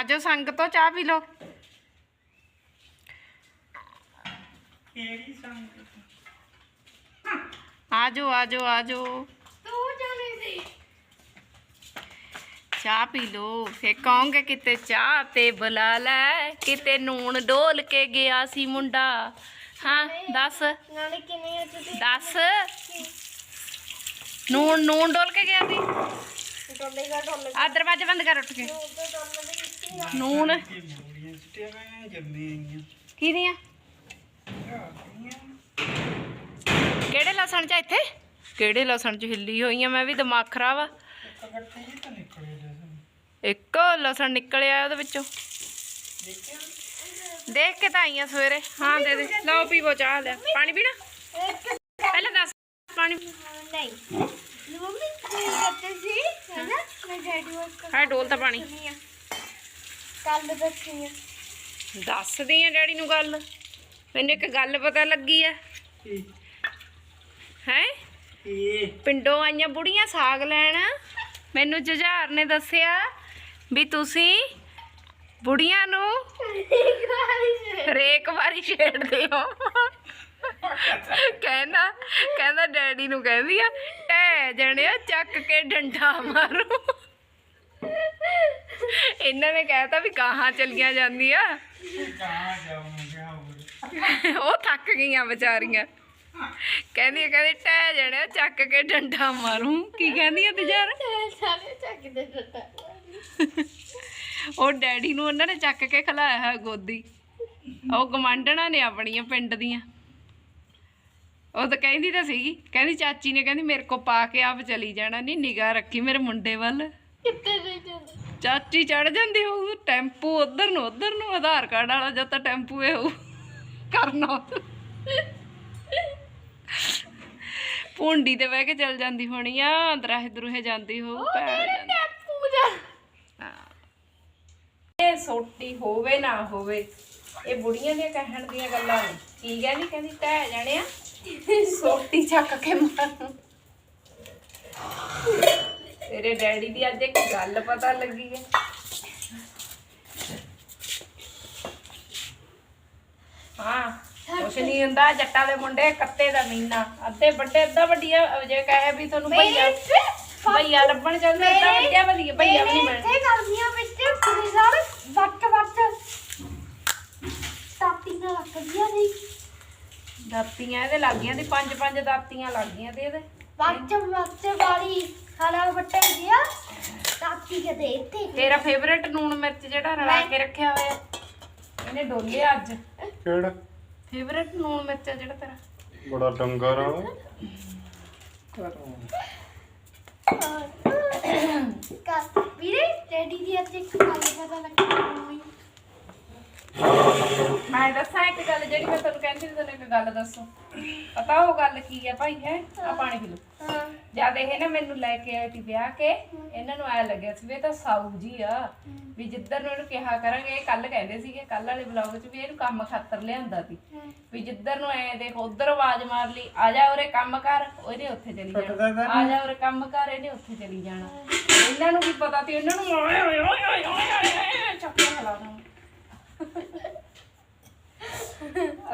ਆਜੋ ਸੰਗ ਤੋਂ ਚਾਹ ਪੀ ਲਓ। ਕਿਹੜੀ ਸੰਗ ਆਜੋ ਆਜੋ ਆਜੋ। ਤੂੰ ਜਾਣੇ ਸੀ। ਚਾਹ ਪੀ ਲਓ। ਫੇ ਕਹੋਗੇ ਕਿਤੇ ਚਾਹ ਤੇ ਬੁਲਾ ਲੈ। ਕਿਤੇ ਨੂਣ ਡੋਲ ਕੇ ਗਿਆ ਸੀ ਮੁੰਡਾ। ਹਾਂ ਦੱਸ। ਨਾਲੇ ਕਿਵੇਂ ਆ ਤੁਸੀਂ ਦੱਸ। ਨੂਣ ਨੂਣ ਡੋਲ ਕੇ ਗਿਆ ਸੀ? ਟੋਲੇ ਆ ਦਰਵਾਜ਼ਾ ਬੰਦ ਕਰ ਉੱਠ ਨੂਣ ਕਿ ਆਈਆਂ ਕਿਹਦੀਆਂ? ਕਿਹੜੇ ਲਸਣ ਚ ਇੱਥੇ? ਕਿਹੜੇ ਲਸਣ ਚ ਹਿੱਲੀ ਹੋਈ ਆ? ਮੈਂ ਵੀ ਦਿਮਾਗ ਖਰਾਬ ਆ। ਇੱਕ ਲਸਣ ਨਿਕਲਿਆ ਉਹਦੇ ਵਿੱਚੋਂ। ਦੇਖ ਕੇ ਤਾਂ ਆਈਆਂ ਸਵੇਰੇ। ਹਾਂ ਦੇ ਦੇ। ਲਓ ਪੀਵੋ ਚਾਹ ਲੈ। ਪਾਣੀ ਪੀਣਾ? ਪਹਿਲਾਂ ਦੱਸ। ਪਾਣੀ ਨਹੀਂ। ਮੰਮੀ ਕੀ ਕਰਦੇ ਸੀ ਹੈ। ਨਾ ਮੈਂ ਡੈਡੀ ਵਾਸ ਹਾਂ ਡੋਲ ਤਾਂ ਪਾਣੀ। ਕੱਲ ਦੱਸੀ ਆ। ਦੱਸਦੀ ਆ ਡੈਡੀ ਨੂੰ ਗੱਲ। ਮੈਨੂੰ ਇੱਕ ਗੱਲ ਪਤਾ ਲੱਗੀ ਆ। ਹੈ? ਪਿੰਡੋਂ ਆਈਆਂ ਬੁੜੀਆਂ ਸਾਗ ਲੈਣ। ਮੈਨੂੰ ਜੁਝਾਰ ਨੇ ਦੱਸਿਆ ਵੀ ਤੁਸੀਂ ਬੁੜੀਆਂ ਨੂੰ ਹਰੇਕ ਵਾਰੀ ਛੇੜਦੇ ਹੋ। ਕਹਿੰਦਾ ਕਹਿੰਦਾ ਡੈਡੀ ਨੂੰ ਕਹਿੰਦੀ ਆ ਟੈ ਜਣਿਆ ਚੱਕ ਕੇ ਡੰਡਾ ਮਾਰੂ। ਇਹਨਾਂ ਨੇ ਕਹਿਤਾ ਵੀ ਕਾਹਾਂ ਚਲੀਆਂ ਜਾਂਦੀਆਂ। ਕਹਾਂ ਜਾਊਂਗਾ ਹੋਰ ਉਹ ਥੱਕ ਗਈਆਂ ਵਿਚਾਰੀਆਂ। ਕਹਿੰਦੀ ਕਹਿੰਦੀ ਟੈ ਜਣਿਆ, ਚੱਕ ਕੇ ਡੰਡਾ ਮਾਰੂ। ਕੀ ਕਹਿੰਦੀ ਆ ਤੇਜਾਰ? ਸਾਰੇ ਚੱਕ ਦੇ ਦਿੱਤਾ ਉਹ ਡੈਡੀ ਨੂੰ ਉਹਨਾਂ ਨੇ ਚੱਕ ਕੇ ਖਲਾਇਆ ਹੈ ਗੋਦੀ। ਉਹ ਗਮਾਂਡਣਾ ਨੇ ਆਪਣੀਆਂ ਪਿੰਡ ਦੀਆਂ। ਉਹ ਤਾਂ ਕਹਿੰਦੀ ਤਾਂ ਸੀਗੀ। ਕਹਿੰਦੀ, ਚਾਚੀ ਨੇ, ਕਹਿੰਦੀ, ਮੇਰੇ ਕੋ ਪਾ ਕੇ ਆਪ ਚਲੀ ਜਾਣਾ। ਨਹੀਂ ਨਿਗਾਹ ਰੱਖੀ ਮੇਰੇ ਮੁੰਡੇ ਵੱਲ। ਕਿੱਥੇ ਦੇ ਜਾਂਦੇ? ਚਾਚੀ ਚੜ ਜਾਂਦੀ ਹੋਊ ਟੈਂਪੂ ਉਧਰ ਨੂੰ ਉਧਰ ਨੂੰ ਆਧਾਰ ਕਾਰਡ ਵਾਲਾ ਜਦ ਤਾਂ ਟੈਂਪੂ ਇਹ ਹੋਊ ਕਰਨਾ ਪੁੰਡੀ ਤੇ ਬਹਿ ਕੇ ਚਲ ਜਾਂਦੀ ਹੋਣੀ ਆ ਦਰਾਹੇ ਦਰੂਹੇ ਜਾਂਦੀ ਹੋਊ ਪੈ ਜਾਂਦੀ। ਪੂਜਾ ਇਹ ਸੋਟੀ ਹੋਵੇ ਨਾ ਹੋਵੇ ਇਹ ਬੁੜੀਆਂ ਦੀਆਂ ਕਹਿਣ ਦੀਆਂ ਗੱਲਾਂ ਨੇ। ਕੀ ਕਹਿੰਦੀ ਕਹਿੰਦੀ ਟਹਿ ਜਾਣਿਆ? ਸੋਟੀ ਚੱਕ ਕੇ ਮਾਰੂ। ਤੇਰੇ ਡੈਡੀ ਦੀ ਅੱਜ ਇੱਕ ਗੱਲ ਪਤਾ ਲੱਗੀ ਹੈ। ਹਾਂ ਕੁਛ ਨਹੀਂ ਹੁੰਦਾ ਜੱਟਾਂ ਦੇ ਮੁੰਡੇ ਕੱਤੇ ਦਾ ਮਹੀਨਾ। ਅੱਧੇ ਵੱਡੇ ਅੱਧਾ ਵੱਡੀਆਂ। ਜੇ ਕਹੇ ਵੀ ਤੁਹਾਨੂੰ ਭਈਆ ਭਈਆ ਲੱਭਣ ਚੱਲਦੇ ਅੱਧਾ ਵੱਡਿਆ ਵਧੀਆ ਭਈਆ ਵੀ ਨਹੀਂ ਬਣਦੇ ਇੱਥੇ ਗਰਮੀਆਂ ਵਿੱਚ ਕੁੜੀ ਨਾਲ ਵੱਟ ਵੱਟ ਤਾਪੀ ਨਾਲ ਲੱਗਦੀਆਂ ਨਹੀਂ ਦਾਤੀਆਂ ਇਹਦੇ ਲੱਗੀਆਂ ਤੇ ਪੰਜ ਪੰਜ ਦਾਤੀਆਂ ਲੱਗੀਆਂ ਤੇ ਇਹਦੇ। ਵੱਟ ਵੱਟ ਵਾਲੀ। ਖਾਣਾ ਵੱਟੇ ਗਿਆ ਤਾਪੀ ਕੇ ਦੇ ਇੱਥੇ ਤੇਰਾ ਫੇਵਰੇਟ ਨੂਣ ਮਿਰਚ ਜਿਹੜਾ ਰਲਾ ਕੇ ਰੱਖਿਆ ਹੋਇਆ। ਇਹਨੇ ਡੋਲਿਆ ਅੱਜ। ਕਿਹੜਾ? ਫੇਵਰੇਟ ਨੂਣ ਮਿਰਚ ਆ ਜਿਹੜਾ ਤੇਰਾ। ਬੜਾ ਡੰਗਰ ਆ ਵੀਰੇ ਡੈਡੀ ਦੀ ਅੱਜ ਇੱਕ ਗੱਲ ਪਤਾ ਲੱਗੀ ਮੰਮੀ ਮੈਂ ਦੱਸਾਂ ਇੱਕ ਗੱਲ ਜਿਹੜੀ ਮੈਂ ਤੁਹਾਨੂੰ ਕਹਿੰਦੀ ਸੀ ਤੁਹਾਨੂੰ ਇੱਕ ਗੱਲ ਦੱਸੋ ਪਤਾ ਉਹ ਗੱਲ ਕੀ ਹੈ ਭਾਈ ਹੈ ਆ ਪਾਣੀ ਪੀ ਲਓ ਹਾਂ ਜਦ ਇਹ ਨਾ ਮੈਨੂੰ ਲੈ ਕੇ ਆਏ ਸੀ ਵਿਆਹ ਕੇ ਇਹਨਾਂ ਨੂੰ ਆਇਆ ਲੱਗਿਆ ਸੀ ਵੀ ਇਹ ਤਾਂ ਸਾਊ ਜੀ ਆ ਵੀ ਜਿੱਧਰ ਨੂੰ ਇਹਨੂੰ ਕਿਹਾ ਕਰਾਂਗੇ ਇਹ ਕੱਲ ਕਹਿੰਦੇ ਸੀਗੇ ਕੱਲ ਵਾਲੇ ਵਲੌਗ 'ਚ ਵੀ ਇਹਨੂੰ ਕੰਮ ਖਾਤਰ ਲਿਆਂਦਾ ਸੀ ਵੀ ਜਿੱਧਰ ਨੂੰ ਐ ਦੇਖ ਉਧਰ ਆਵਾਜ਼ ਮਾਰ ਲਈ ਆ ਜਾ ਉਰੇ ਕੰਮ ਕਰ ਉਹਨੇ ਉੱਥੇ ਚਲੀ ਜਾਣਾ ਆ ਜਾ ਉਰੇ ਕੰਮ ਕਰ ਇਹਨੇ ਉੱਥੇ ਚਲੀ ਜਾਣਾ ਇਹਨਾਂ ਨੂੰ ਕੀ ਪਤਾ ਸੀ ਇਹਨਾਂ ਨੂੰ ਓਏ ਓਏ ਓਏ ਓਏ ਓਏ ਖਲਾਉਣਾ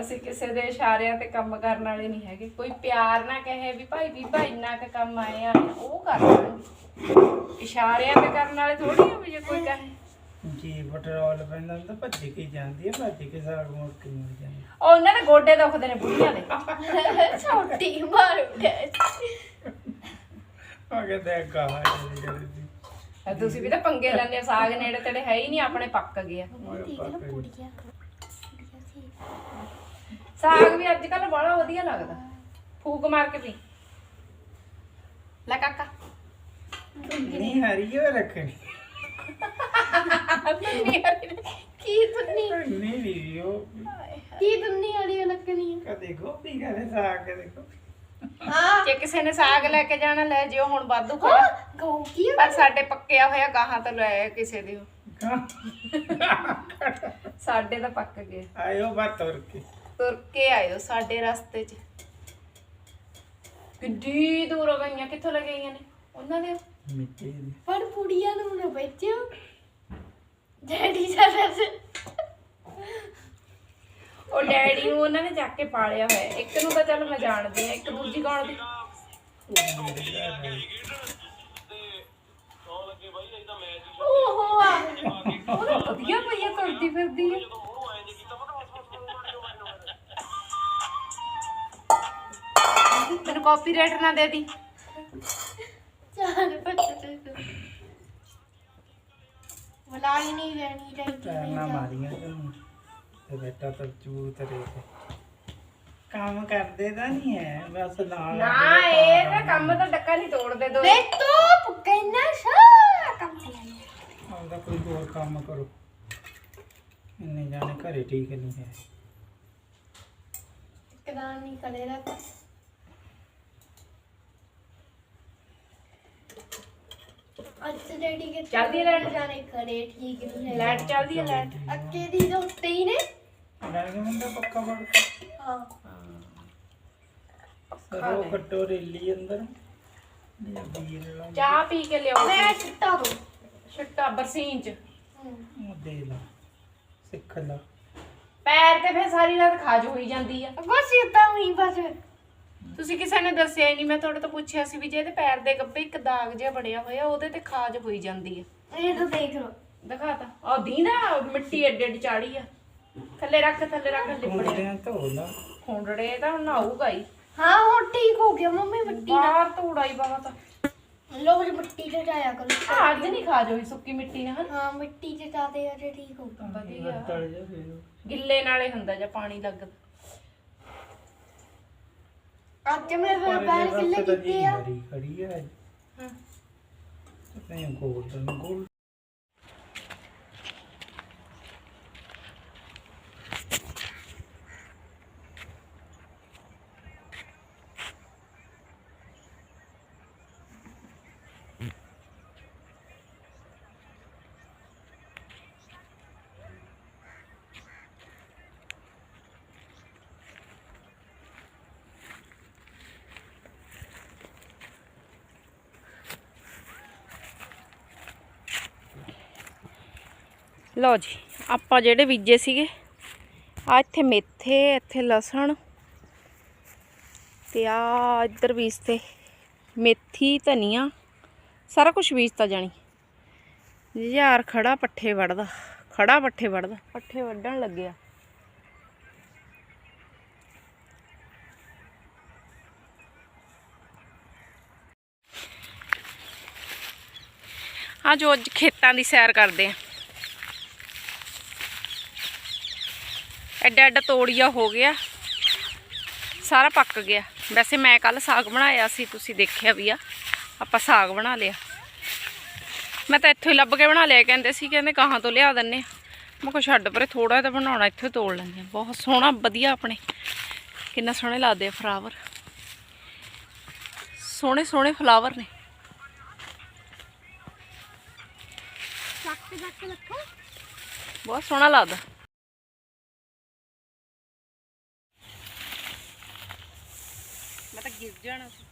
ਅਸੀਂ ਕਿਸੇ ਦੇ ਇਸ਼ਾਰਿਆਂ ਤੇ ਕੰਮ ਕਰਨ ਵਾਲੇ ਨਹੀਂ ਹੈਗੇ। ਕੋਈ ਪਿਆਰ ਨਾ ਕਹੇ ਵੀ ਭਾਈ ਬੀਬਾ ਇੰਨਾ ਕੁ ਕੰਮ ਆਇਆ ਉਹ ਕਰ ਲਾਂਗੇ। ਇਸ਼ਾਰਿਆਂ ਤੇ ਕਰਨ ਵਾਲੇ ਥੋੜੀ ਆ ਵੀ ਜੇ ਕੋਈ ਕਹੇ। ਜੀ ਪੈਟਰੋਲ ਪੈਂਦਾ ਤਾਂ ਭੱਜ ਕੇ ਜਾਂਦੀ ਹੈ ਭੱਜ ਕੇ ਸਾਗ ਮੁੜ ਕੇ ਮੁੜ ਜਾਂਦੀ। ਉਹ ਉਹਨਾਂ ਦੇ ਗੋਡੇ ਦੁਖਦੇ ਨੇ ਬੁੜੀਆਂ ਦੇ। ਛੋਟੀ ਮਾਰ ਆ ਕੇ ਦੇਖ ਸੀ ਤੇ ਤੁਸੀਂ ਵੀ ਤਾਂ ਪੰਗੇ ਲੈਂਦੇ ਹੋ, ਸਾਗ ਨੇੜੇ ਤੇੜੇ ਹੈ ਹੀ ਨਹੀਂ ਆਪਣੇ ਪੱਕ ਗਿਆ ਸਾਗ ਵੀ ਅੱਜ ਕੱਲ ਬੜਾ ਵਧੀਆ ਲੱਗਦਾ। ਫੂਕ ਮਾਰ ਕੇ ਪੀ। ਲੈ ਕਾਕਾ। ਨਹੀਂ ਹਰੀ ਹੋ ਰੱਖਣੀ ਕੀ ਦੁੰਨੀ ਨਹੀਂ ਵੀ ਉਹ ਕੀ ਵਾਲੀ ਲੱਗਣੀ ਆ? ਕਦੇ ਗੋਭੀ ਕਦੇ ਸਾਗ ਕਦੇ ਗੋਭੀ ਹਾਂ। ਜੇ ਕਿਸੇ ਨੇ ਸਾਗ ਲੈ ਕੇ ਜਾਣਾ ਲੈ ਜਿਓ ਹੁਣ ਵਾਧੂ ਖੜਾ ਗਾਉ ਕੀ? ਪਰ ਸਾਡੇ ਪੱਕਿਆ ਹੋਇਆ ਗਾਹਾਂ ਤੋਂ ਲੈ ਆਇਓ ਕਿਸੇ ਦੇ ਸਾਡੇ ਤਾਂ ਪੱਕ ਗਏ। ਆਇਓ ਬਾਤ ਤੁਰ ਕੇ। ਤੁਰ ਕੇ ਆਇਓ ਸਾਡੇ ਰਸਤੇ 'ਚ। ਕਿੱਡੀ ਦੂਰ ਹੋ ਗਈਆਂ ਕਿੱਥੋਂ ਲੈ ਗਈਆਂ ਨੇ? ਉਹਨਾਂ ਦੇ ਮਿੱਟੀ ਦੀ। ਪਰ ਕੁੜੀਆਂ ਨੂੰ ਨਾ ਵੇਚਿਓ। ਡੈਡੀ ਵੈਸੇ ਉਹ ਡੈਡੀ ਨੂੰ ਉਹਨਾਂ ਨੇ ਚੱਕ ਕੇ ਪਾਲਿਆ ਹੋਇਆ ਹੈ। ਇੱਕ ਨੂੰ ਤਾਂ ਚੱਲ ਮੈਂ ਜਾਣਦੀ ਆ ਇੱਕ ਦੂਜੀ ਕੌਣ ਦੀ? ਓਹੋ ਆ। ਉਹ ਤਾਂ ਵਧੀਆ ਪਈਆ ਤੁਰਦੀ ਫਿਰਦੀ ਹੈ ਤੈਨੂੰ ਕਾਪੀਰਾਈਟ ਨਾ ਦੇ ਦੀ। ਚਾਰ ਪੱਤੇ ਮਲਾਈ ਨਹੀਂ ਰਹਿਣੀ ਚਾਹੀਦੀ ਟੈਨਾ ਮਾਰੀਆਂ ਤੂੰ ਤੇ ਬੇਟਾ ਤਾਂ ਚੂ ਤੇਰੇ ਤੇ ਕੰਮ ਕਰਦੇ ਤਾਂ ਨਹੀਂ ਹੈ ਬਸ ਨਾਲ ਨਾ ਇਹ ਤਾਂ ਕੰਮ ਤਾਂ ਡੱਕਾ ਨਹੀਂ ਤੋੜਦੇ ਦੋ। ਵੇ ਤੂੰ ਕਹਿਣਾ ਸਾਰਾ ਕੰਮ ਚਲਾਇਆ ਆਪਦਾ ਕੋਈ ਹੋਰ ਕੰਮ ਕਰੋ। ਇੰਨੇ ਜਾਣੇ ਘਰੇ ਠੀਕ ਨਹੀਂ ਹੈ। ਕਦਾਂ ਨਹੀਂ ਕਰੇ ਰੱਖ ਅੱਜ ਡੈਡੀ ਕੇ ਚੱਲਦੀ ਹੈ ਲਾਈਟ? ਜਾਣੇ ਕਰੇ ਠੀਕ ਨਹੀਂ ਹੈ। ਚੱਲਦੀ ਹੈ ਲਾਈਟ? ਅੱਕੇ ਦੀ ਤਾਂ ਉੱਤੇ ਹੀ ਨੇ ਲੈ ਕੇ ਮੁੰਡਾ ਪੱਕਾ ਵੜ ਕੇ ਹਾਂ। ਸਰੋ ਕੱਟੋ ਰੇਲੀ ਅੰਦਰ। ਇਹ ਵੀਰ ਲਾ ਚਾਹ ਪੀ ਕੇ ਲਿਆਓ ਮੈਂ ਚਿੱਟਾ ਦੋ। ਛੱਟਾ ਬਰਸੀਨ ਚ। ਉਹ ਦੇ ਲਾ। ਸਿੱਖ ਲਾ। ਪੈਰ ਤੇ ਫਿਰ ਸਾਰੀ ਰਾਤ ਖਾਜ ਹੋਈ ਜਾਂਦੀ ਆ। ਅਗੋ ਸੀਤਾ ਵੀ ਬਸ। ਤੁਸੀਂ ਕਿਸੇ ਨੇ ਦੱਸਿਆ ਹੀ ਨਹੀਂ ਮੈਂ ਤੁਹਾਡੇ ਤੋਂ ਪੁੱਛਿਆ ਸੀ ਵੀ ਜੇ ਇਹਦੇ ਪੈਰ ਦੇ ਇੱਕ ਦਾਗ ਜਿਹਾ ਬਣਿਆ ਹੋਇਆ ਉਹਦੇ ਤੇ ਖਾਜ ਹੋਈ ਜਾਂਦੀ ਆ। ਇਹ ਤਾਂ ਦੇਖ ਲੋ ਦਿਖਾਤਾ ਉਹ ਦੀਨਾ ਮਿੱਟੀ ਐਡੇ ਐਡੇ ਚਾੜੀ ਆ। ਥੱਲੇ ਰੱਖ ਥੱਲੇ ਰੱਖ ਲਿਪੜਿਆ ਕੁੰਡਿਆਂ ਧੋ ਲਾ ਖੁੰਡੜੇ ਤਾਂ ਨਹਾਊਗਾ ਹੀ। ਹਾਂ ਹੁਣ ਠੀਕ ਹੋ ਗਿਆ ਮੰਮੀ ਮਿੱਟੀ ਨਾਲ। ਬਾਹਰ ਧੂੜਾ ਹੀ ਬਹੁਤ ਆ ਲੋ ਜੀ ਮਿੱਟੀ ਤੇ ਜਾਇਆ ਕਰੋ। ਆਹ, ਅੱਜ ਨਹੀਂ ਖਾਜ ਹੋਈ ਸੁੱਕੀ ਮਿੱਟੀ ਨਾਲ। ਹਾਂ ਮਿੱਟੀ ਤੇ ਜਾਦੇ ਆ ਤੇ ਠੀਕ ਹੋ ਗਿਆ। ਵਧੀਆ। ਤਲ ਜਾ ਫੇਰ? ਗਿੱਲੇ ਨਾਲੇ ਹੁੰਦਾ ਜਾਂ ਪਾਣੀ ਲੱਗਦਾ ਅੱਜ ਮੈਂ ਪੈਰ ਕਿੱਲੇ ਕੀਤੇ ਆ। ਹਰੀ ਖੜੀ ਹੈ। ਹਾਂ। ਨਹੀਂ ਗੋਲਡਨ ਗੋਲ ਲਓ ਜੀ ਆਪਾਂ ਜਿਹੜੇ ਬੀਜੇ ਸੀਗੇ ਆ ਇੱਥੇ ਮੇਥੇ ਇੱਥੇ ਲਸਣ ਤੇ ਆ ਇੱਧਰ ਬੀਜਤੇ ਮੇਥੀ ਧਨੀਆ ਸਾਰਾ ਕੁਝ ਬੀਜਤਾ ਜਾਣੀ। ਯਾਰ ਖੜਾ ਪੱਠੇ ਵੜਦਾ ਖੜਾ ਪੱਠੇ ਵੜਦਾ ਪੱਠੇ ਵੱਢਣ ਲੱਗਿਆ। ਆ ਜੋ ਅੱਜ ਖੇਤਾਂ ਦੀ ਸੈਰ ਕਰਦੇ ਆ। ਐਡਾ ਐਡਾ ਤੋੜੀਆ ਹੋ ਗਿਆ। ਸਾਰਾ ਪੱਕ ਗਿਆ। ਵੈਸੇ ਮੈਂ ਕੱਲ ਸਾਗ ਬਣਾਇਆ ਸੀ ਤੁਸੀਂ ਦੇਖਿਆ ਵੀ ਆ। ਆਪਾਂ ਸਾਗ ਬਣਾ ਲਿਆ। ਮੈਂ ਤਾਂ ਇੱਥੋਂ ਹੀ ਲੱਭ ਕੇ ਬਣਾ ਲਿਆ ਕਹਿੰਦੇ ਸੀ ਕਹਿੰਦੇ ਕਹਾਂ ਤੋਂ ਲਿਆ ਦਿੰਨੇ ਮੈਂ ਕਿਹਾ ਛੱਡ ਪਰੇ ਥੋੜਾ ਜਿਹਾ ਬਣਾਉਣਾ ਇੱਥੋਂ ਤੋੜ ਲੈਂਦੇ ਆ। ਬਹੁਤ ਸੋਹਣਾ ਵਧੀਆ ਆਪਣੇ। ਕਿੰਨਾ ਸੋਹਣੇ ਲੱਗਦੇ ਆ ਫਲਾਵਰ। ਸੋਹਣੇ ਸੋਹਣੇ ਫਲਾਵਰ ਨੇ। ਬਹੁਤ ਸੋਹਣਾ ਲੱਗਦਾ ਮੈਂ ਤਾਂ ਗਿਰ ਜਾਣਾ ਸੀ।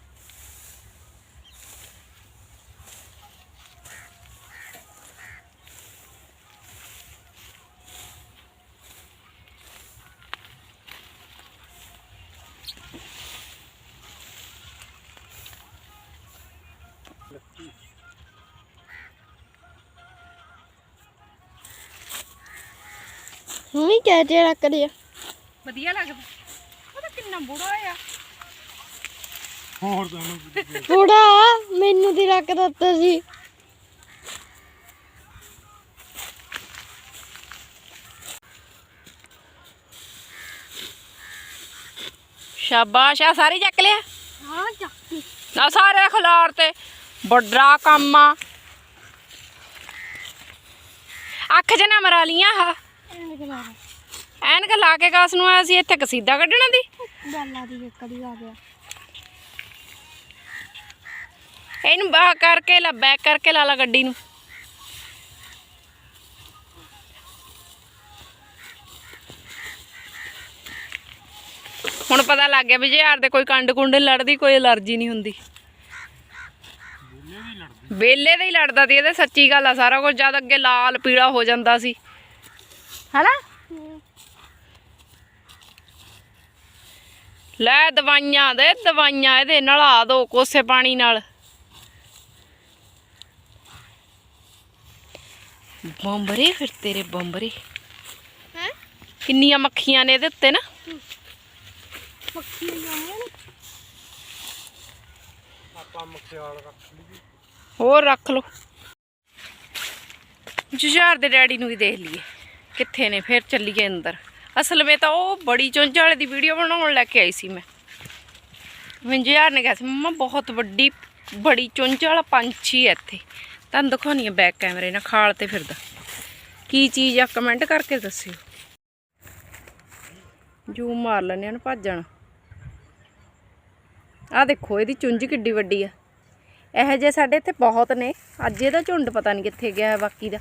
ਮੰਮੀ ਕਹਿ ਤੇ ਰੱਖ ਲਿਆ ਵਧੀਆ ਲੱਗਦਾ। ਉਹ ਤਾਂ ਕਿੰਨਾ ਬੁੜਾ ਆ। ਹੋਰ ਤੁਹਾਨੂੰ ਬੁੜਾ ਮੈਨੂੰ ਦੀ ਰੱਖ ਦਿੱਤਾ ਸੀ। ਸ਼ਾਬਾਸ਼ ਆ ਸਾਰੀ ਚੱਕ ਲਿਆ? ਹਾਂ ਚੱਕੀ ਨਾ ਸਾਰੇ ਖਲਾਰ ਤੇ। ਵੱਡਾ ਕੰਮ ਆ। ਅੱਖ ਜਨਾ ਮਰਾ ਲੀਆਂ ਆ ਐਨਕ ਲਾ ਕੇ ਕਾਸ ਨੂੰ ਆਇਆ ਸੀ ਇੱਥੇ ਕਸੀਦਾ ਕੱਢਣਾ ਦੀ? ਬਾਲਾ ਦੀ ਕੜੀ ਆ ਗਿਆ। ਇਹਨੂੰ ਬਾਹ ਕਰਕੇ ਲਾ ਬੈਕ ਕਰਕੇ ਲਾ ਲਾ ਗੱਡੀ ਨੂੰ। ਹੁਣ ਪਤਾ ਲੱਗ ਗਿਆ ਵੀ ਜੇ ਯਾਰ ਦੇ ਕੋਈ ਕੰਡ ਕੁੰਡ ਲੜਦੀ ਕੋਈ ਅਲਰਜੀ ਨਹੀਂ ਹੁੰਦੀ। ਵੇਲੇ ਦੇ ਹੀ ਲੜਦਾ ਸੀ ਇਹਦੇ ਸੱਚੀ ਗੱਲ ਆ ਸਾਰਾ ਕੁਝ ਜਦ ਅੱਗੇ ਲਾਲ ਪੀਲਾ ਹੋ ਜਾਂਦਾ ਸੀ। ਹਨਾ? ਲੈ ਦਵਾਈਆਂ ਦੇ ਦਵਾਈਆਂ ਇਹਦੇ ਨਲਾ ਦੋ ਕੋਸੇ ਪਾਣੀ ਨਾਲ। ਬੰਬਰੇ ਫਿਰ ਤੇਰੇ ਬੰਬਰੇ। ਹੈ? ਕਿੰਨੀਆਂ ਮੱਖੀਆਂ ਨੇ ਇਹਦੇ ਉੱਤੇ ਨਾ। ਮੱਖੀ ਜਾਂਦੀਆਂ ਨੇ। ਆਪਾਂ ਮਖਿਆਲ ਰੱਖ ਲਈ ਹੋਰ ਰੱਖ ਲਓ। ਜੁਝਾਰ ਦੇ ਡੈਡੀ ਨੂੰ ਵੀ ਦੇਖ ਲਈਏ ਕਿੱਥੇ ਨੇ ਫਿਰ ਚੱਲੀਏ ਅੰਦਰ। ਅਸਲ ਵਿੱਚ ਤਾਂ ਉਹ ਬੜੀ ਚੁੰਝ ਵਾਲੇ ਦੀ ਵੀਡੀਓ ਬਣਾਉਣ ਲੈ ਕੇ ਆਈ ਸੀ ਮੈਂ। ਮੈਨੂੰ ਜੁਝਾਰ ਨੇ ਕਿਹਾ ਸੀ ਮੰਮਾ ਬਹੁਤ ਵੱਡੀ ਬੜੀ ਚੁੰਝ ਵਾਲਾ ਪੰਛੀ ਹੈ ਇੱਥੇ। ਤੁਹਾਨੂੰ ਦਿਖਾਉਣੀ ਹੈ ਬੈਕ ਕੈਮਰੇ ਨਾਲ ਖਾਲ ਤੇ ਫਿਰਦਾ। ਕੀ ਚੀਜ਼ ਆ ਕਮੈਂਟ ਕਰਕੇ ਦੱਸਿਓ। ਜੂ ਮਾਰ ਲੈਣੇ ਹਨ ਭੱਜਣ। ਆ ਦੇਖੋ, ਇਹਦੀ ਚੁੰਝ ਕਿੱਡੀ ਵੱਡੀ ਆ। ਇਹੋ ਜਿਹੇ ਸਾਡੇ ਇੱਥੇ ਬਹੁਤ ਨੇ। ਅੱਜ ਇਹਦਾ ਝੁੰਡ ਪਤਾ ਨਹੀਂ ਕਿੱਥੇ ਗਿਆ ਹੈ ਬਾਕੀ ਦਾ।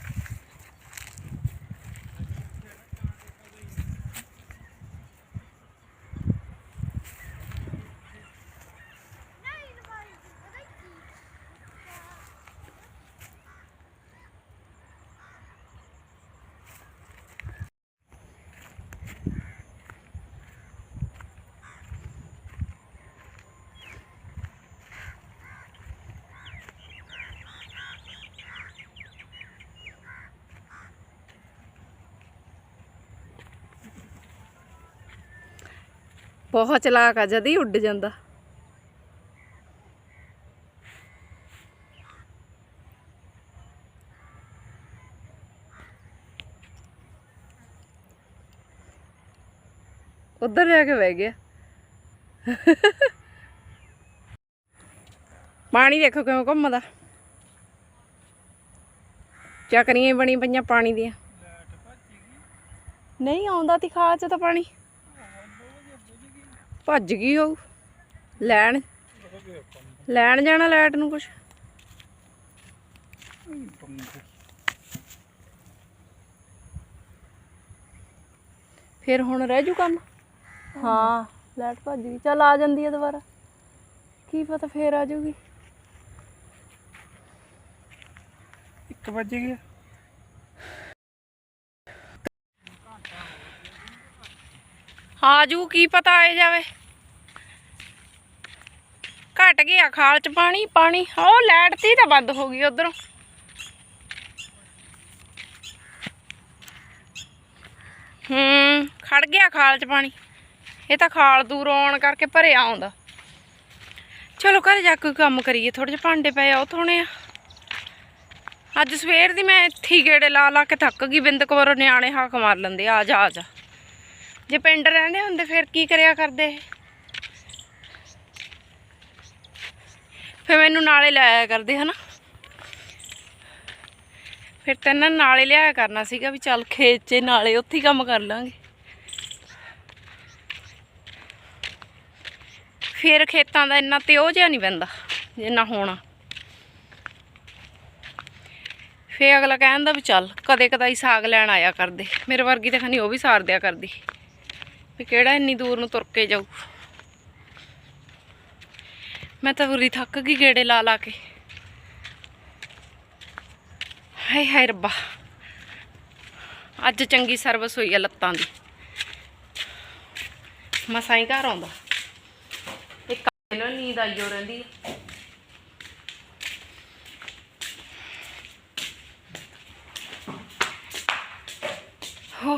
ਬਹੁਤ ਚਲਾਕ ਆ, ਜਦ ਹੀ ਉੱਡ ਜਾਂਦਾ। ਉੱਧਰ ਜਾ ਕੇ ਬਹਿ ਗਿਆ। ਪਾਣੀ ਦੇਖੋ ਕਿਵੇਂ ਘੁੰਮਦਾ। ਚੱਕਰੀਆਂ ਹੀ ਬਣੀ ਪਈਆਂ ਪਾਣੀ ਦੀਆਂ। ਨਹੀਂ, ਆਉਂਦਾ ਤੀ ਖਾਲ ਚ ਤਾਂ ਪਾਣੀ। ਭੱਜ ਗਈ ਹੋਊ ਲੈਣ। ਲੈਣ ਜਾਣਾ ਲਾਈਟ ਨੂੰ ਕੁਛ? ਫਿਰ ਹੁਣ ਰਹਿ ਜੂ ਕੰਮ? ਹਾਂ ਲਾਈਟ ਭੱਜ ਗਈ। ਚੱਲ ਆ ਜਾਂਦੀ ਹੈ ਦੁਬਾਰਾ। ਕੀ ਪਤਾ ਫੇਰ ਆ ਜੂਗੀ। ਇੱਕ ਵੱਜ ਗਿਆ। ਆ ਜੂ ਕੀ ਪਤਾ ਆਏ ਜਾਵੇ। ਘਟ ਗਿਆ ਖਾਲ ਚ ਪਾਣੀ ਪਾਣੀ, ਉਹ ਲਾਈਟ ਤੀ ਤਾਂ ਬੰਦ ਹੋ ਗਈ ਉਧਰੋਂ। ਹੂੰ, ਖੜ ਗਿਆ ਖਾਲ ਚ ਪਾਣੀ। ਇਹ ਤਾਂ ਖਾਲ ਦੂਰ ਆਉਣ ਕਰਕੇ ਭਰਿਆ ਆਉਂਦਾ। ਚਲੋ, ਘਰ ਜਾ ਕੇ ਕੰਮ ਕਰੀਏ ਥੋੜੇ ਜਿਹੇ ਭਾਂਡੇ ਪਏ ਆ, ਉਹ ਧੋਣੇ ਆ। ਅੱਜ ਸਵੇਰ ਦੀ ਮੈਂ ਇੱਥੇ ਗੇੜੇ ਲਾ ਲਾ ਕੇ ਥੱਕ ਗਈ, ਬਿੰਦ ਕਵਰ ਨਿਆਣੇ ਹਾਕ ਮਾਰ ਲੈਂਦੇ ਆ ਜਾ ਆ ਜਾ। ਜੇ ਪਿੰਡ ਰਹਿੰਦੇ ਹੁੰਦੇ ਫਿਰ ਕੀ ਕਰਿਆ ਕਰਦੇ ਫਿਰ ਮੈਨੂੰ ਨਾਲੇ ਲਾਇਆ ਕਰਦੇ, ਹਨਾ? ਫਿਰ ਤਾਂ ਇਹਨਾਂ ਨਾਲੇ ਲਿਆਇਆ ਕਰਨਾ ਸੀਗਾ ਵੀ ਚੱਲ ਖੇਤ 'ਚ ਨਾਲੇ ਉੱਥੇ ਹੀ ਕੰਮ ਕਰ ਲਾਂਗੇ। ਫਿਰ ਖੇਤਾਂ ਦਾ ਇੰਨਾ ਤੇ ਉਹ ਜਿਹਾ ਨਹੀਂ ਪੈਂਦਾ ਜਿੰਨਾ ਹੋਣਾ। ਫੇ ਅਗਲਾ ਕਹਿੰਦਾ ਵੀ ਚੱਲ ਕਦੇ ਕਦਾਈ ਸਾਗ ਲੈਣ ਆਇਆ ਕਰਦੇ, ਮੇਰੇ ਵਰਗੀ ਤਾਂ ਖਨੀ ਉਹ ਵੀ ਸਾਰ ਦਿਆ ਕਰਦੀ। ਵੀ ਕਿਹੜਾ ਇੰਨੀ ਦੂਰ ਨੂੰ ਤੁਰ ਕੇ ਜਾਊ? ਮੈਂ ਤਾਂ ਪੂਰੀ ਥੱਕ ਗਈ ਗੇੜੇ ਲਾ ਲਾ ਕੇ। ਹਾਏ ਹਾਏ ਰੱਬਾ। ਅੱਜ ਚੰਗੀ ਸਰਵਿਸ ਹੋਈ ਆ ਲੱਤਾਂ ਦੀ। ਮਸਾਂ ਹੀ ਘਰ ਆਉਂਦਾ। ਇੱਕ ਇਹਨਾਂ ਨੀਂਦ ਆਈਓ ਰਹਿੰਦੀ ਹੋ ਹੋ।